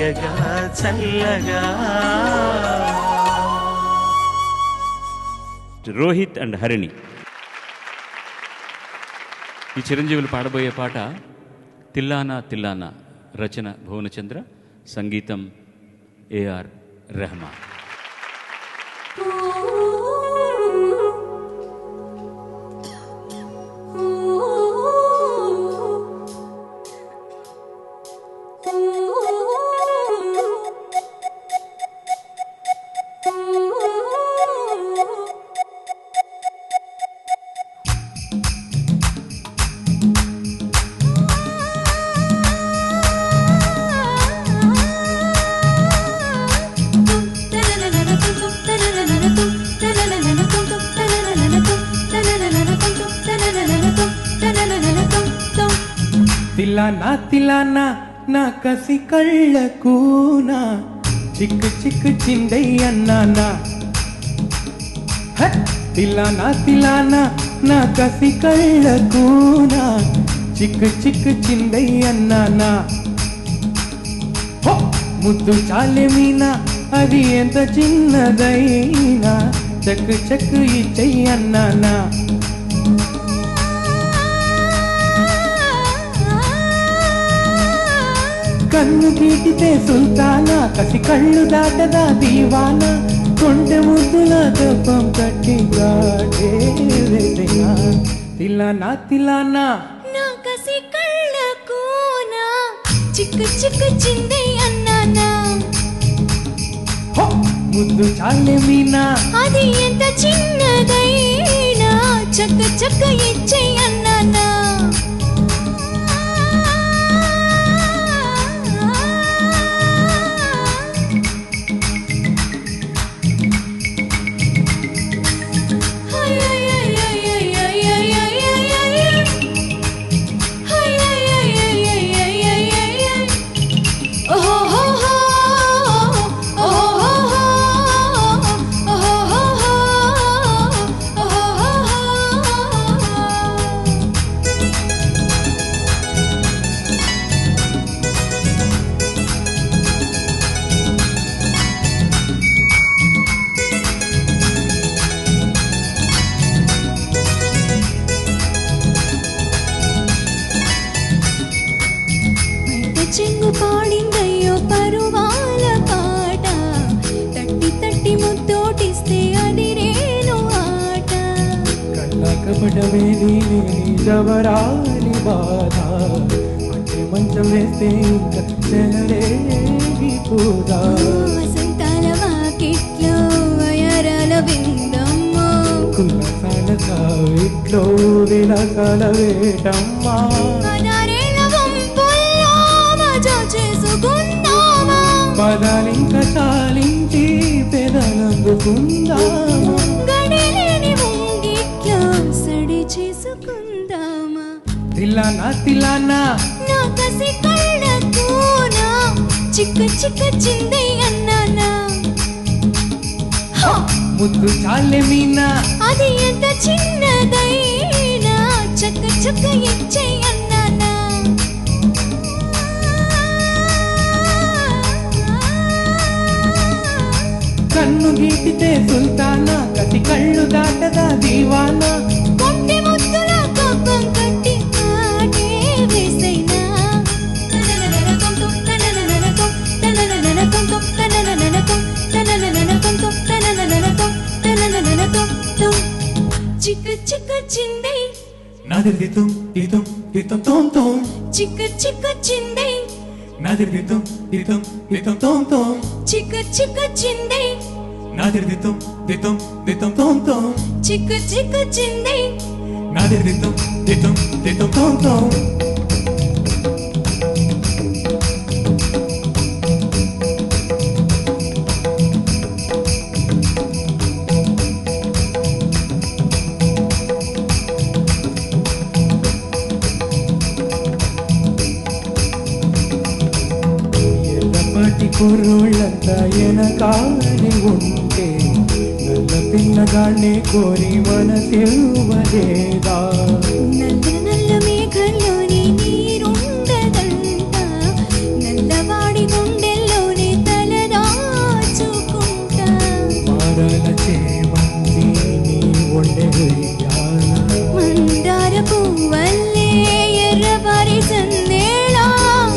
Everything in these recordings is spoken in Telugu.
తీయగా చల్లగా. రోహిత్ అండ్ హరిణి. ఈ చిరంజీవులు పాడబోయే పాట తిల్లానా తిల్లానా రచన భువనచంద్ర సంగీతం ఏఆర్ రెహమాన్. తిలానా తిలానా నా కసి కళ్ళకూనా చిక్కు చిక్కు చిందయ్యన్నానా హ! తిలానా తిలానా నా కసి కళ్ళకూనా చిక్కు చిక్కు చిందయ్యన్నానా హో! ముద్దు చాలే మీనా అది ఎంత చిన్నదైనా చక్కు చక్కు ఇచ్చయ్యన్నానా కన్ను గీటితే సుల్తానా కసి కళ్ళు దాటదా దీవానా? కొండె ముద్దుల దప్పం కట్టి తిలానా తిలానా? నా కసి కళ్ళకోనా చిక్కు చిక్కు చిందే అన్నానా! ముద్దు చాలే మీనా? అది ఎంత చిన్నదైనా? చక్క చక్క ఇచ్చే అన్నానా? జవరాలి బాధ. అంటే మంచం వేస్తే ఇంకా చెలరేగిపోదా వసంతాల వాకిట్లో వయరాల విందమ్మో. కులసాల విలసాల వేటమ్మా. పదాలింక చాలించి పెదలందుకుందామా. తిలానా తిలానా. నా కసి కళ్ళకోనా చిక్క చిక్క చిందే అన్నానా! ముద్దు చాలే మీనా. అది ఎంత చిన్నదైనా చక్క చక్క ఇచ్చే అన్నానా? కన్ను గీటితే సుల్తానా కసి కళ్ళు దాటదా దీవానా? కొంటె ముద్దుల కోపం కట్టి నాదిర్ దితుం దితుం దితుం తోం తోం. చిక్కు చిక్కు చిందే. నాదిర్ దితుం దితుం దితుం తోం తోం. చిక్కు చిక్కు చిందే. నాదిర్ దితుం దితుం దితుం తోం తోం. చిక్కు చిక్కు చిందే. నాదిర్ దితుం దితుం దితుం తోం తోం. यनतानिपि तानि कोरिवन तिरुव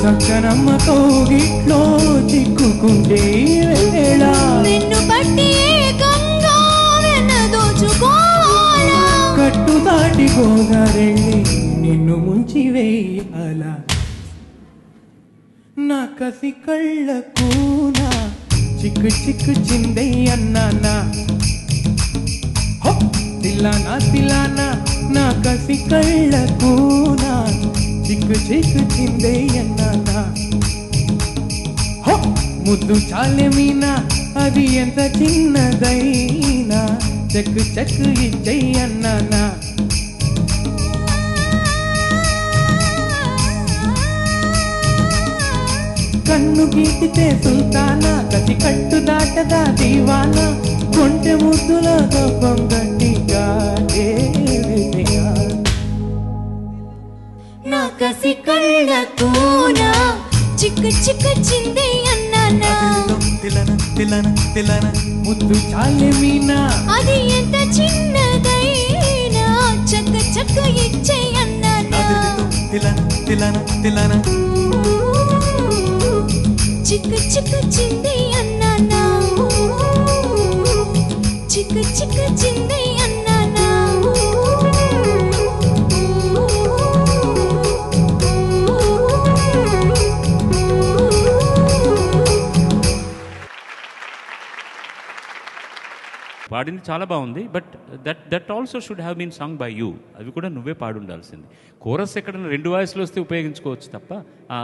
చక్కనమ్మ కోగిట్లో చిక్కుకుంటే వేళ. నిన్ను పట్టి కట్టు దాటి గోగారెళ్ళి నిన్ను ముంచి వేయాల నా కసి కళ్ళకు నా చిక్కు చిక్కు చిందే అన్నానా హో! తిల్లానా తిల్లానా నా కసి కళ్ళకు నా చిక్కు చిక్కు అన్నానా ముద్దు చాలేమీనా అది ఎంత చిన్నదైనా చెక్కు చెక్కు ఇచ్చేయి అన్నానా కన్ను గీటితే సుల్తానా గతి కట్టు దాటదా దీవానా కొంటె ముద్దులో కోపం గట్టిగా చేసిగా. కసి కళ్ళకు నా చిక్కు చిక్కు చిందే అన్నానా? తిలన తిలన తిలన ముద్దు చాలే మీనా. అది ఎంత చిన్నదైనా? చక్క చక్క ఇచ్చే అన్నానా? తిలన తిలన తిలన చిక్కు చిక్కు చిందే అన్నానా? చిక్కు చిక్కు చిందే పాడింది చాలా బాగుంది but that that also should have been song by you అవి కూడా నువ్వే పాడుండాల్సింది. కోరస్ ఎక్కడైనా రెండు వాయిస్లు వస్తే ఉపయోగించుకోవచ్చు తప్ప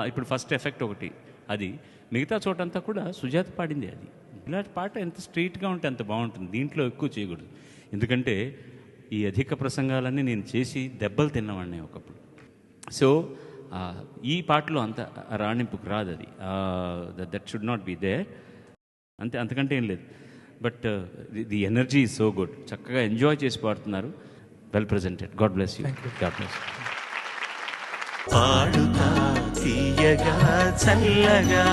ఇప్పుడు ఫస్ట్ ఎఫెక్ట్ ఒకటి అది మిగతా చోటంతా కూడా సుజాత పాడింది అది. ఇలాంటి పాట ఎంత స్ట్రీట్గా ఉంటే అంత బాగుంటుంది దీంట్లో ఎక్కువ చేయకూడదు. ఎందుకంటే ఈ అధిక ప్రసంగాలన్నీ నేను చేసి దెబ్బలు తిన్నవాడిని ఒకప్పుడు. సో ఈ పాటలో అంత రాణింపుకు రాదు అది. That should not be there అంతే అంతకంటే ఏం లేదు. But the energy is so good చక్కగా ఎంజాయ్ చేసి పాడుతున్నారు. Well presented God bless you God bless పాడుతా తీయగా చల్లగా.